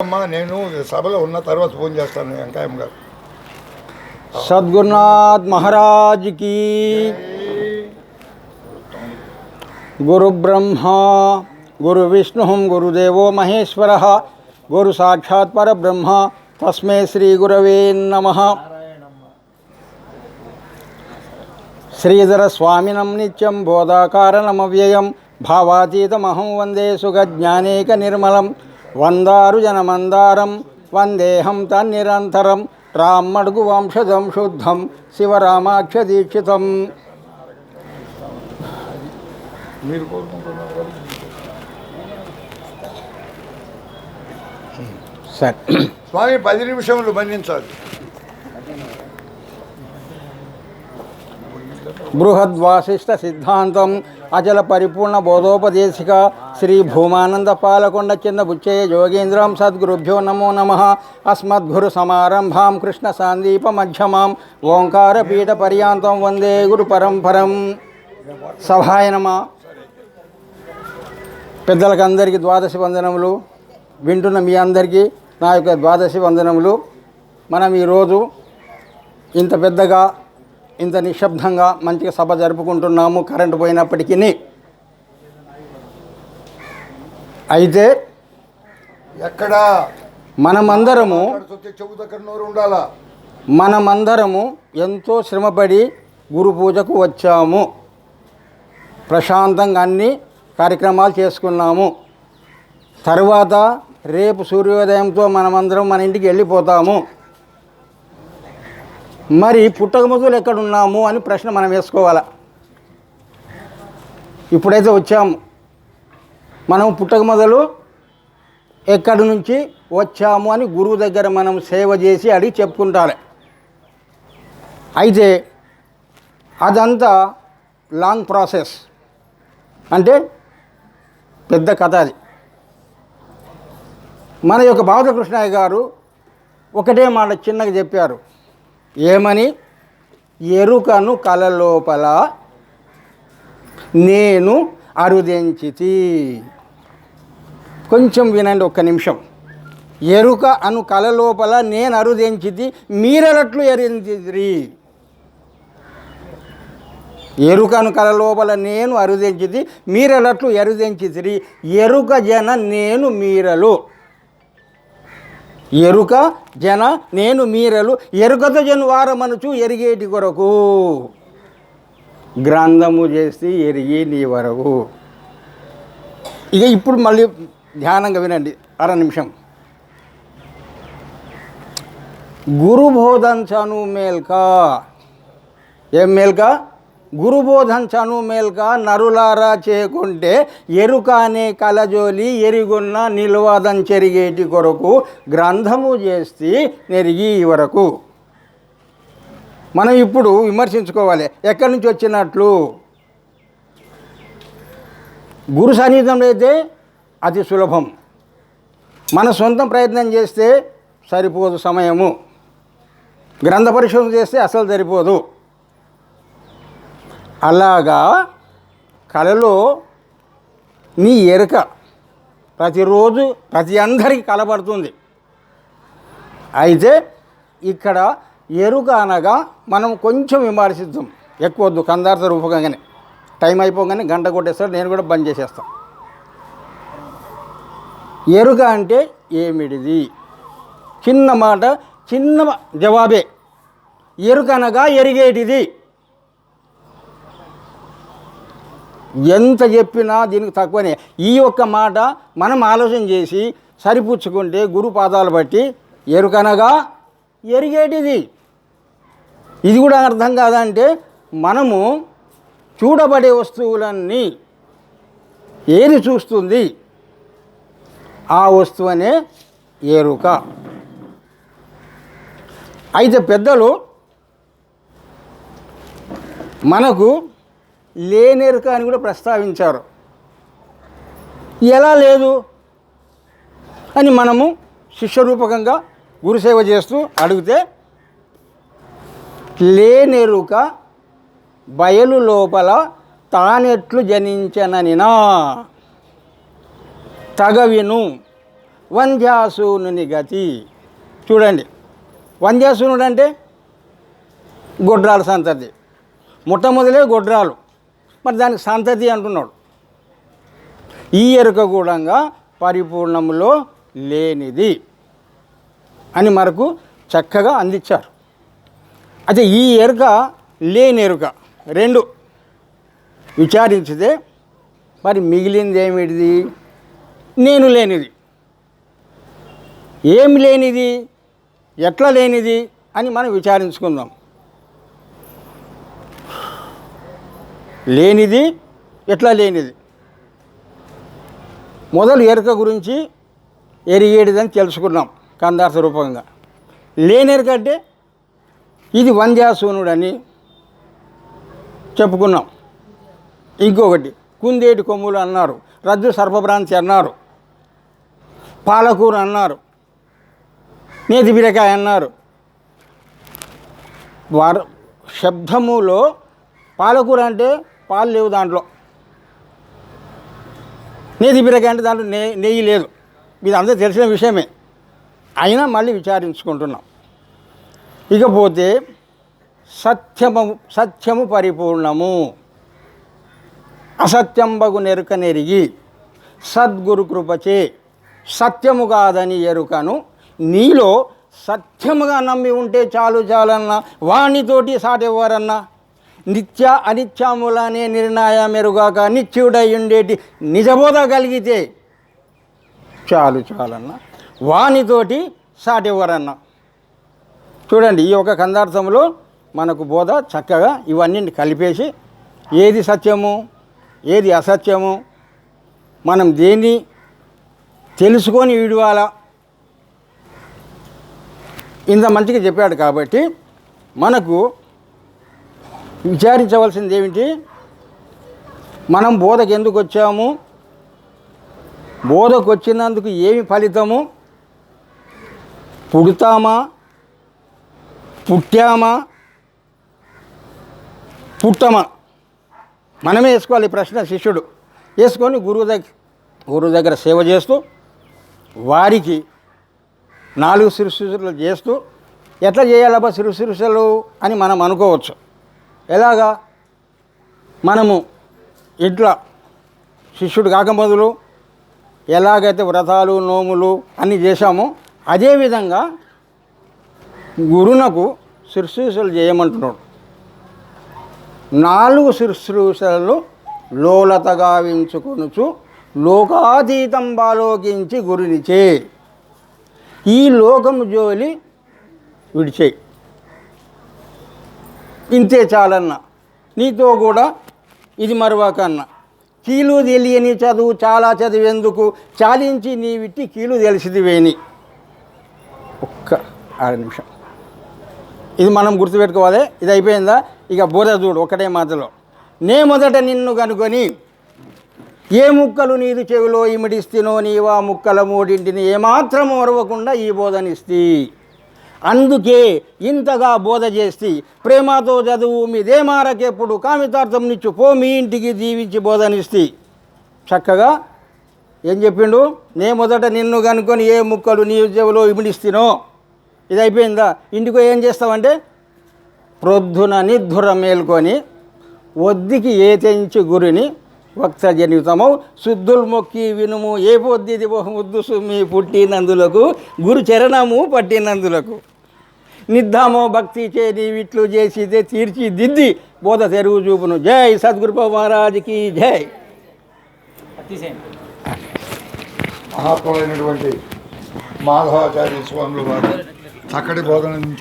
అమ్మా నేను సభలో ఉన్న తర్వాత ఫోన్ చేస్తాను వెంకయ్య గారు సద్గురునాథ్ మహారాజ్ की గురు బ్రహ్మ గురు విష్ణు గురుదేవో మహేశ్వర గురు సాక్షాత్ పరబ్రహ్మ తస్మే శ్రీ గురవే నమ శ్రీధర స్వామినం నిత్యం బోధాకారణమవ్యయం భావాతీతమహం వందే సుఖజ్ఞానేక నిర్మలం వందారు జనమందారం వందేహం తన్నిరంతరం రామ్మడుగు వంశజం శుద్ధం శివరామాక్ష దీక్షితం. మీరు? సరే. స్వామి పది నిమిషములు మన్నించాలి బృహద్వాసిష్ట సిద్ధాంతం అచల పరిపూర్ణ బోధోపదేశిక శ్రీ భూమానంద పాలకొండ చిన్న బుచ్చయ్య యోగేంద్రం సద్గురుభ్యో నమో నమ. అస్మద్గురు సమారంభాం కృష్ణ సాందీప మధ్యమాం ఓంకార పీఠ పర్యాంతం వందే గురు పరంపరం సభాయనమా పెద్దలకు అందరికీ ద్వాదశి వందనములు. వింటున్న మీ అందరికీ నా యొక్క ద్వాదశి వందనములు. మనం ఈరోజు ఇంత పెద్దగా ఇంత నిశ్శబ్దంగా మంచిగా సభ జరుపుకుంటున్నాము కరెంటు పోయినప్పటికీ. అయితే ఎక్కడ మనమందరము మాట్లాడుతుంటే చెవు దగ్గర నోరు ఉండాలా? మనమందరము ఎంతో శ్రమపడి గురు పూజకు వచ్చాము. ప్రశాంతంగా అన్ని కార్యక్రమాలు చేసుకున్నాము. తర్వాత రేపు సూర్యోదయంతో మనమందరం మన ఇంటికి వెళ్ళిపోతాము. మరి పుట్టక మొదలు ఎక్కడున్నాము అని ప్రశ్న మనం వేసుకోవాలి? ఇప్పుడైతే వచ్చాము. మనం పుట్టక మొదలు ఎక్కడి నుంచి వచ్చాము అని గురువు దగ్గర మనం సేవ చేసి అడిగి చెప్పుకుంటారు అయితే అదంతా లాంగ్ ప్రాసెస్. అంటే పెద్ద కథ అది. మన యొక్క బాలకృష్ణయ్య గారు ఒకటే మాట చిన్నగా చెప్పారు. ఏమని? ఎరుకను కల లోపల నేను అరుదెంచితి. కొంచెం వినండి ఒక్క నిమిషం. ఎరుక అను కల లోపల నేను అరుదెంచితి మీరెలట్లు ఎరించిరి ఎరుకను కల లోపల నేను అరుదెంచితి మీరెలట్లు ఎరుదెంచితిరి. ఎరుక జన నేను మీరలు. ఎరుక జన నేను మీరలు ఎరుకతో జను వారమనుచు ఎరిగేటి కొరకు. గ్రంథము చేసి ఎరిగి నీ వరకు. ఇక ఇప్పుడు మళ్ళీ ధ్యానంగా వినండి అర నిమిషం. గురుబోధంచను మేల్క. ఏం మేల్కా? గురుబోధంచను మేల్కా నరులారా చేకుంటే ఎరుక అనే కలజోలి ఎరిగొన్న నిలువాదం చెరిగేటి కొరకు గ్రంథము చేస్తే నెరిగి వరకు మనం ఇప్పుడు విమర్శించుకోవాలి. ఎక్కడి నుంచి వచ్చినట్లు? గురు సన్నిహితంలో అయితే అతి సులభం. మన సొంతం ప్రయత్నం చేస్తే సరిపోదు సమయము. గ్రంథ పరిశోధన చేస్తే అసలు సరిపోదు. అలాగా కళలో నీ ఎరుక ప్రతిరోజు ప్రతి అందరికీ కలబడుతుంది. అయితే ఇక్కడ ఎరుక అనగా మనం కొంచెం విమర్శిద్దాం. ఎక్కువ వద్దు కందార్థ రూపకంగానే. టైం అయిపోగానే గంట కొట్టేస్తాడు నేను కూడా బంద్ చేసేస్తాను ఎరుక అంటే ఏమిటిది? చిన్న మాట చిన్న జవాబే. ఎరుక అనగా ఎరిగేటిది. ఎంత చెప్పినా దీనికి తక్కువనే. ఈ ఒక్క మాట మనం ఆలోచన చేసి సరిపుచ్చుకుంటే గురు పాదాలు బట్టి ఎరుకనగా ఎరిగేటిది. ఇది కూడా అర్థం కాదంటే మనము చూడబడే వస్తువులన్నీ ఏది చూస్తుంది? ఆ వస్తువు అనే ఎరుక. అయితే పెద్దలు మనకు లేనెరుక అని కూడా ప్రస్తావించారు. ఎలా లేదు? అని మనము శిష్యరూపకంగా గురుసేవ చేస్తూ అడిగితే లేనెరుక బయలు లోపల తానెట్లు జనించననినా తగవిను వంధ్యాసూనుని గతి. చూడండి వంధ్యాసూనుడు అంటే గొడ్రాల సంతతి. మొట్టమొదలే గొడ్రాలు. మరి దానికి సంతతి అంటున్నాడు. ఈ ఎరుక కూడా పరిపూర్ణములో లేనిది అని మనకు చక్కగా అందించారు. అయితే ఈ ఎరుక లేని ఎరుక రెండు విచారించితే మరి మిగిలింది ఏమిటిది? నేను లేనిది. ఏమి లేనిది? ఎట్లా లేనిది? అని మనం విచారించుకుందాం. లేనిది ఎట్లా లేనిది? మొదలు ఎరుక గురించి ఎరిగేటిదని తెలుసుకున్నాం కందార్థ రూపంగా. లేని ఎరుక అంటే ఇది వంద్యాసూనుడని చెప్పుకున్నాం. ఇంకొకటి కుందేటి కొమ్ములు అన్నారు రజ్జు సర్పభ్రాంతి అన్నారు పాలకూర అన్నారు నేతి బీరకాయ అన్నారు. వారు శబ్దములో పాలకూర అంటే పాలు లేవు దాంట్లో. నేతి బీరకాయ అంటే దాంట్లో నెయ్యి నెయ్యి లేదు. ఇది అందరూ తెలిసిన విషయమే. అయినా మళ్ళీ విచారించుకుంటున్నాం. ఇకపోతే సత్యము సత్యము పరిపూర్ణము. అసత్యంబగు నెరుక నెరిగి సద్గురు కృపచే సత్యము కాదని ఎరుకను నీలో సత్యముగా నమ్మి ఉంటే చాలు చాలన్నా వాణితోటి సాటెవ్వరన్నా? నిత్య అనిత్యములనే నిర్ణయ మెరుగాక నిత్యుడై ఉండేటి నిజబోధ కలిగితే చాలు చాలన్న. వానితోటి సాటివ్వరన్న. చూడండి ఈ యొక్క కందార్థంలో మనకు బోధ చక్కగా ఇవన్నీ కలిపేసి ఏది సత్యము ఏది అసత్యము మనం దేన్ని తెలుసుకొని విడవాలా? ఇంత మంచిగా చెప్పాడు కాబట్టి మనకు విచారించవలసింది ఏమిటి మనం బోధకు ఎందుకు వచ్చాము బోధకు వచ్చినందుకు ఏమి ఫలితము? పుడతామా? పుట్టామా? పుట్టమా? మనమే వేసుకోవాలి ప్రశ్న శిష్యుడు. వేసుకొని గురువు దగ్గర గురువు దగ్గర సేవ చేస్తూ వారికి నాలుగు శిరుశిరులు చేస్తూ ఎట్లా చేయాలబ్బా శిరుశిరుసలు అని మనం అనుకోవచ్చు. ఎలాగా? మనము ఇట్లా శిష్యుడు కాకమొదలు ఎలాగైతే వ్రతాలు నోములు అన్నీ చేశామో అదేవిధంగా గురునకు శుశ్రూషలు చేయమంటున్నాడు. నాలుగు శుశ్రూషలు లోలతగా వించుకొనుచు లోకాతీతం బాలోకించి గురునిచే. ఈ లోకము జోలి విడిచేయి. ఇంతే చాలన్న. నీతో కూడా ఇది మరొకన్న కీలు తెలియని చదువు చాలా చదివేందుకు చాలించి నీ విట్టి కీలు తెలిసిదివేని. ఒక్క ఆరు నిమిషం. ఇది మనం గుర్తుపెట్టుకోవాలి. ఇది అయిపోయిందా? ఇక బోధ చూడు ఒకటే మాటలో. నే మొదట నిన్ను కనుకొని ఏ ముక్కలు నీది చెవిలో ఇమిడిస్తినో నీవా ముక్కల మూడింటిని ఏమాత్రం మరవకుండా ఈ బోధనిస్తీ. అందుకే ఇంతగా బోధ చేసి ప్రేమతో చదువు మీదేమారకెప్పుడు కామితార్థం నిచ్చు పో మీ ఇంటికి జీవించి బోధనిస్తీ. చక్కగా ఏం చెప్పిండు? నే మొదట నిన్ను కనుకొని ఏ ముక్కలు నీ ఉద్యోగంలో ఇమిడిస్తేనో ఇది అయిపోయిందా? ఇంటికో ఏం చేస్తావంటే ప్రొద్దున నిద్ధుర మేల్కొని ఒద్దికి ఏతెంచి గురిని వక్త జనితమౌ శుద్ధుల్ మొక్కి వినుము. ఏ పొద్దిది ముద్దు సుమ్మి పుట్టినందులకు గురు చరణము పట్టినందులకు. నిద్దామో భక్తి చే నీవిట్లు చేసితే తీర్చిదిద్ది బోధ తెరువు చూపును. జై సద్గురు మహారాజుకి జై. మహాత్ములైనటువంటి మాధవాచార్య స్వాములు వారు చక్కటి బోధన